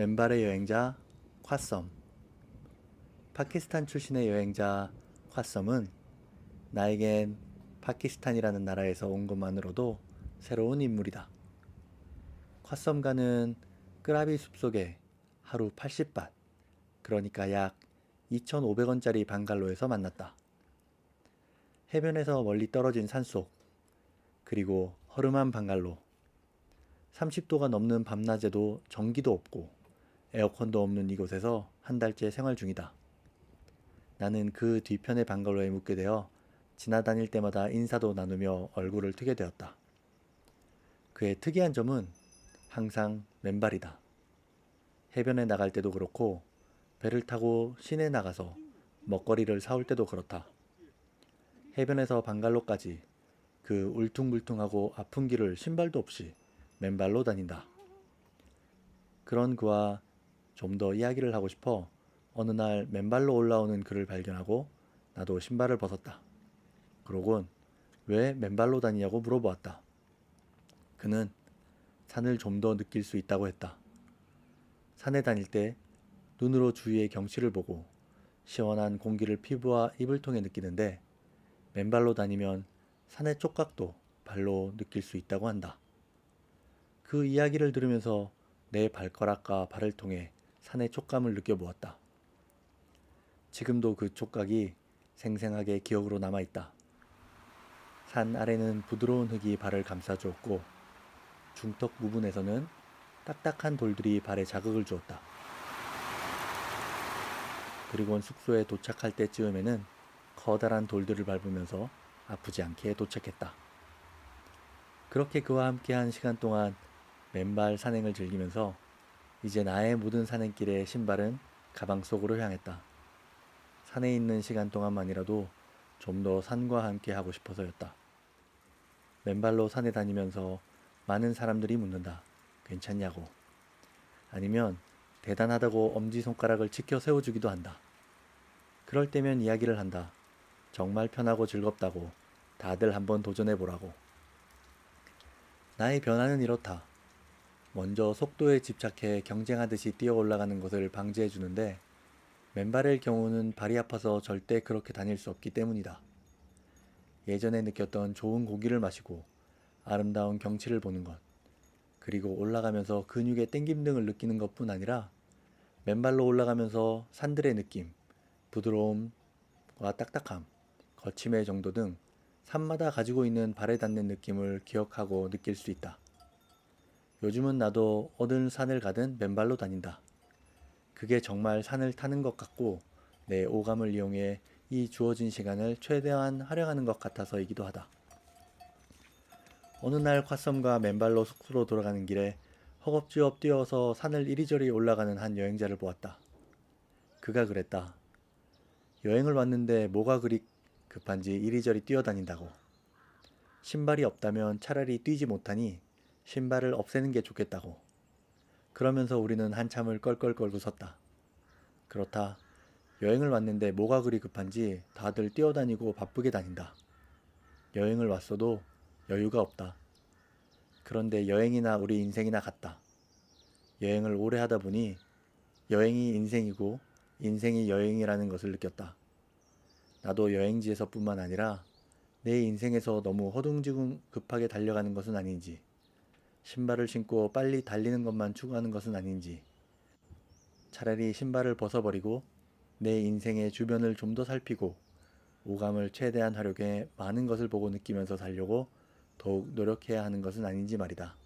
맨발의 여행자 콰썸 파키스탄 출신의 여행자 콰썸은 나에겐 파키스탄이라는 나라에서 온 것만으로도 새로운 인물이다. 콰썸과는 끄라비 숲속에 하루 80밭, 그러니까 약 2,500원짜리 방갈로에서 만났다. 해변에서 멀리 떨어진 산속, 그리고 허름한 방갈로. 30도가 넘는 밤낮에도 전기도 없고 에어컨도 없는 이곳에서 한 달째 생활 중이다. 나는 그 뒤편의 방갈로에 묵게 되어 지나다닐 때마다 인사도 나누며 얼굴을 트게 되었다. 그의 특이한 점은 항상 맨발이다. 해변에 나갈 때도 그렇고 배를 타고 시내 나가서 먹거리를 사올 때도 그렇다. 해변에서 방갈로까지 그 울퉁불퉁하고 아픈 길을 신발도 없이 맨발로 다닌다. 그런 그와 좀 더 이야기를 하고 싶어 어느 날 맨발로 올라오는 그를 발견하고 나도 신발을 벗었다. 그러곤 왜 맨발로 다니냐고 물어보았다. 그는 산을 좀 더 느낄 수 있다고 했다. 산에 다닐 때 눈으로 주위의 경치를 보고 시원한 공기를 피부와 입을 통해 느끼는데 맨발로 다니면 산의 촉각도 발로 느낄 수 있다고 한다. 그 이야기를 들으면서 내 발가락과 발을 통해 산의 촉감을 느껴보았다. 지금도 그 촉각이 생생하게 기억으로 남아있다. 산 아래는 부드러운 흙이 발을 감싸주었고 중턱 부분에서는 딱딱한 돌들이 발에 자극을 주었다. 그리고 숙소에 도착할 때쯤에는 커다란 돌들을 밟으면서 아프지 않게 도착했다. 그렇게 그와 함께한 시간 동안 맨발 산행을 즐기면서 이제 나의 모든 산행길의 신발은 가방 속으로 향했다. 산에 있는 시간 동안만이라도 좀 더 산과 함께 하고 싶어서였다. 맨발로 산에 다니면서 많은 사람들이 묻는다. 괜찮냐고. 아니면 대단하다고 엄지손가락을 치켜 세워주기도 한다. 그럴 때면 이야기를 한다. 정말 편하고 즐겁다고 다들 한번 도전해보라고. 나의 변화는 이렇다. 먼저 속도에 집착해 경쟁하듯이 뛰어 올라가는 것을 방지해 주는데 맨발의 경우는 발이 아파서 절대 그렇게 다닐 수 없기 때문이다. 예전에 느꼈던 좋은 공기를 마시고 아름다운 경치를 보는 것, 그리고 올라가면서 근육의 땡김 등을 느끼는 것뿐 아니라 맨발로 올라가면서 산들의 느낌, 부드러움과 딱딱함, 거침의 정도 등 산마다 가지고 있는 발에 닿는 느낌을 기억하고 느낄 수 있다. 요즘은 나도 어느 산을 가든 맨발로 다닌다. 그게 정말 산을 타는 것 같고 내 오감을 이용해 이 주어진 시간을 최대한 활용하는 것 같아서이기도 하다. 어느 날 콰썸과 맨발로 숙소로 돌아가는 길에 허겁지겁 뛰어서 산을 이리저리 올라가는 한 여행자를 보았다. 그가 그랬다. 여행을 왔는데 뭐가 그리 급한지 이리저리 뛰어다닌다고. 신발이 없다면 차라리 뛰지 못하니 신발을 없애는 게 좋겠다고. 그러면서 우리는 한참을 껄껄껄고 섰다. 그렇다. 여행을 왔는데 뭐가 그리 급한지 다들 뛰어다니고 바쁘게 다닌다. 여행을 왔어도 여유가 없다. 그런데 여행이나 우리 인생이나 같다. 여행을 오래 하다 보니 여행이 인생이고 인생이 여행이라는 것을 느꼈다. 나도 여행지에서뿐만 아니라 내 인생에서 너무 허둥지둥 급하게 달려가는 것은 아닌지, 신발을 신고 빨리 달리는 것만 추구하는 것은 아닌지, 차라리 신발을 벗어버리고 내 인생의 주변을 좀 더 살피고 오감을 최대한 활용해 많은 것을 보고 느끼면서 살려고 더욱 노력해야 하는 것은 아닌지 말이다.